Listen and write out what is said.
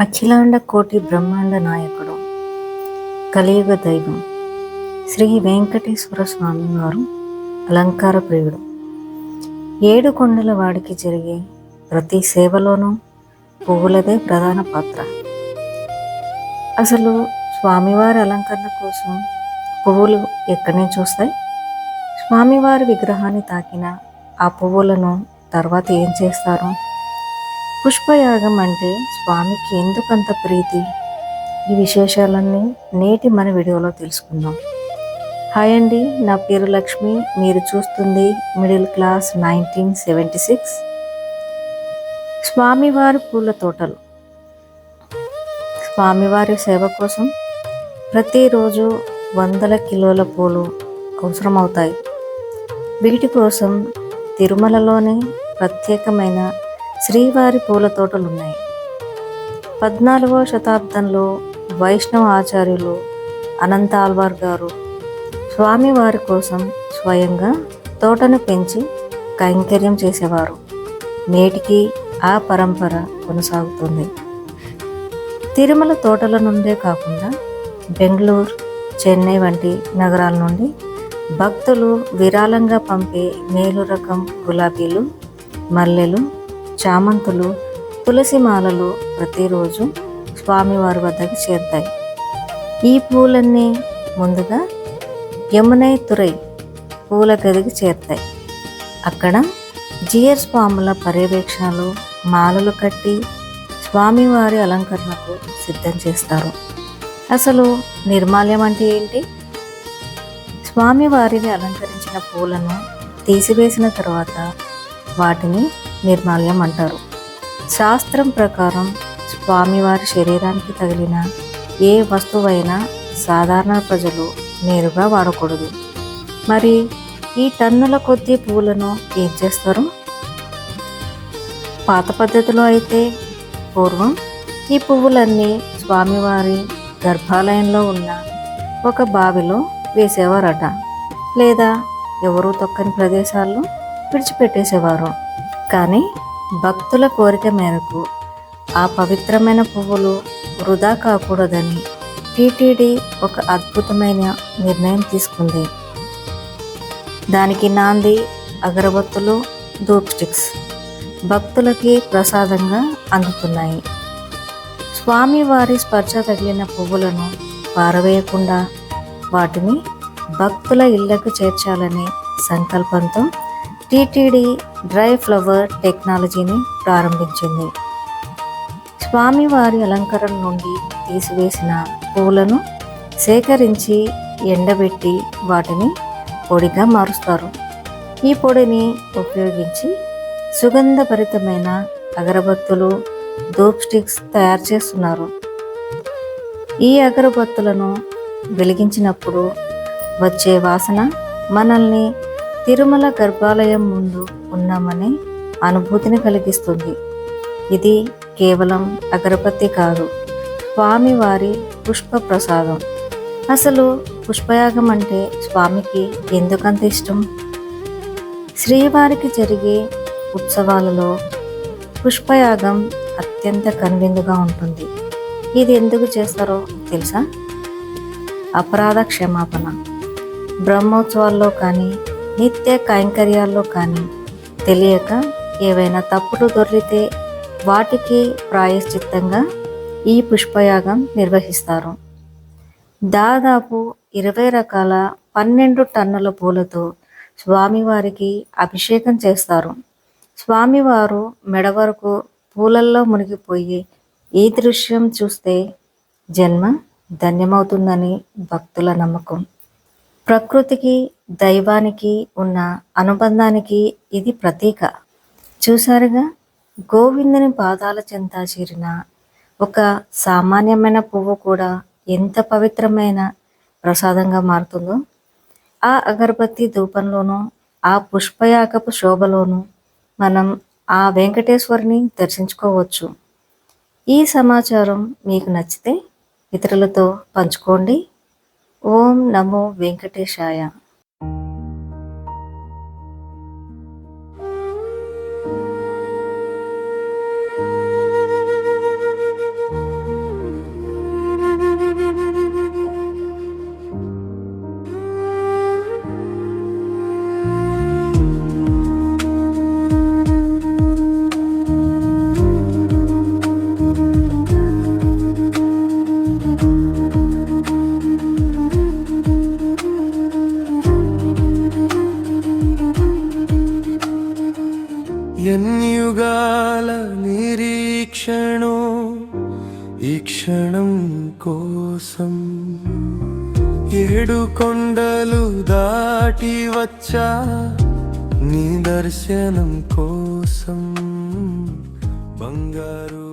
అఖిలాండ కోటి బ్రహ్మాండ నాయకుడు కలియుగ దైవం శ్రీ వెంకటేశ్వర స్వామి వారు అలంకార ప్రియుడు. ఏడు కొండల వాడికి జరిగే ప్రతి సేవలోనూ పువ్వులదే ప్రధాన పాత్ర. అసలు స్వామివారి అలంకరణ కోసం పువ్వులు ఎక్కడనే చూస్తాయి? స్వామివారి విగ్రహాన్ని తాకిన ఆ పువ్వులను తర్వాత ఏం చేస్తారు? పుష్పయాగం అంటే స్వామికి ఎందుకంత ప్రీతి? ఈ విశేషాలన్నీ నేటి మన వీడియోలో తెలుసుకుందాం. హాయ్ అండి నా పేరు లక్ష్మి. మీరు చూస్తుంది middle class nineteen seventy six. స్వామివారి పూల తోటలు. స్వామివారి సేవ కోసం ప్రతిరోజు వందల కిలోల పూలు అవసరమవుతాయి. వీటి కోసం తిరుమలలోనే ప్రత్యేకమైన శ్రీవారి పూల తోటలు ఉన్నాయి పద్నాలుగవ శతాబ్దంలో వైష్ణవ ఆచార్యులు అనంత ఆల్వార్ గారు స్వామివారి కోసం స్వయంగా తోటను పెంచి కైంకర్యం చేసేవారు. నేటికి ఆ పరంపర కొనసాగుతుంది. తిరుమల తోటల నుండే కాకుండా బెంగళూరు చెన్నై వంటి నగరాల నుండి భక్తులు విరాళంగా పంపే మేలు రకం గులాబీలు మల్లెలు చామంతులు తులసి మాలలు ప్రతిరోజు స్వామివారి వద్దకు చేరుతాయి. ఈ పూలన్నీ ముందుగా యమునై తురై పూల గదికి చేరుతాయి. అక్కడ జియర్ స్వాముల పర్యవేక్షణలు మాలలు కట్టి స్వామివారి అలంకరణకు సిద్ధం చేస్తారు. అసలు నిర్మాల్యం అంటే ఏంటి? స్వామివారిని అలంకరించిన పూలను తీసివేసిన తర్వాత వాటిని నిర్మాల్యం అంటారు. శాస్త్రం ప్రకారం స్వామివారి శరీరానికి తగిలిన ఏ వస్తువైనా సాధారణ ప్రజలు నేరుగా వాడకూడదు. మరి ఈ టన్నుల కొద్దీ పువ్వులను ఏం చేస్తారు? పాత పద్ధతిలో అయితే పూర్వం ఈ పువ్వులన్నీ స్వామివారి గర్భాలయంలో ఉన్న ఒక బావిలో వేసేవారట. లేదా ఎవరూ తొక్కని ప్రదేశాల్లో విడిచిపెట్టేసేవారు. కానీ భక్తుల కోరిక మేరకు ఆ పవిత్రమైన పువ్వులు వృధా కాకూడదని టీటీడీ ఒక అద్భుతమైన నిర్ణయం తీసుకుంది. దానికి నాంది అగరబత్తులు ధూప్ స్టిక్స్ భక్తులకి ప్రసాదంగా అందుతున్నాయి. స్వామివారి స్పర్శ తగిలిన పువ్వులను పారవేయకుండా వాటిని భక్తుల ఇళ్ళకు చేర్చాలనే సంకల్పంతో టీటీడీ డ్రై ఫ్లవర్ టెక్నాలజీని ప్రారంభించింది. స్వామివారి అలంకరణ నుండి తీసివేసిన పువ్వులను సేకరించి ఎండబెట్టి వాటిని పొడిగా మారుస్తారు. ఈ పొడిని ఉపయోగించి సుగంధభరితమైన అగరబత్తులు ధూప్ స్టిక్స్ తయారు చేస్తున్నారు. ఈ అగరబత్తులను వెలిగించినప్పుడు వచ్చే వాసన మనల్ని తిరుమల గర్భాలయం ముందు ఉన్నామనే అనుభూతిని కలిగిస్తుంది. ఇది కేవలం అగరబత్తి కాదు స్వామివారి పుష్ప ప్రసాదం అసలు పుష్పయాగం అంటే స్వామికి ఎందుకంత ఇష్టం? శ్రీవారికి జరిగే ఉత్సవాలలో పుష్పయాగం అత్యంత కనువిందుగా ఉంటుంది. ఇది ఎందుకు చేస్తారో తెలుసా? అపరాధ క్షమాపణ. బ్రహ్మోత్సవాల్లో కానీ నిత్య కైంకర్యాల్లో కానీ తెలియక ఏవైనా తప్పులు దొరికితే వాటికి ప్రాయశ్చిత్తంగా ఈ పుష్పయాగం నిర్వహిస్తారు. దాదాపు ఇరవై రకాల పన్నెండు టన్నుల పూలతో స్వామివారికి అభిషేకం చేస్తారు. స్వామివారు మెడ వరకు పూలల్లో మునిగిపోయి ఈ దృశ్యం చూస్తే జన్మ ధన్యమవుతుందని భక్తుల నమ్మకం. ప్రకృతికి దైవానికి ఉన్న అనుబంధానికి ఇది ప్రతీక. చూసారుగా గోవిందుని పాదాల చెంత చేరిన ఒక సామాన్యమైన పువ్వు కూడా ఎంత పవిత్రమైన ప్రసాదంగా మారుతుందో. ఆ అగరబత్తి ధూపంలోనూ ఆ పుష్పయాకపు శోభలోనూ మనం ఆ వెంకటేశ్వరిని దర్శించుకోవచ్చు. ఈ సమాచారం మీకు నచ్చితే ఇతరులతో పంచుకోండి. ఓం నమో వెంకటేశాయ. ఎన్ని యుగాల నిరీక్షణో ఈ క్షణం కోసం ఏడు కొండలు దాటి వచ్చా నీ దర్శనం కోసం బంగారు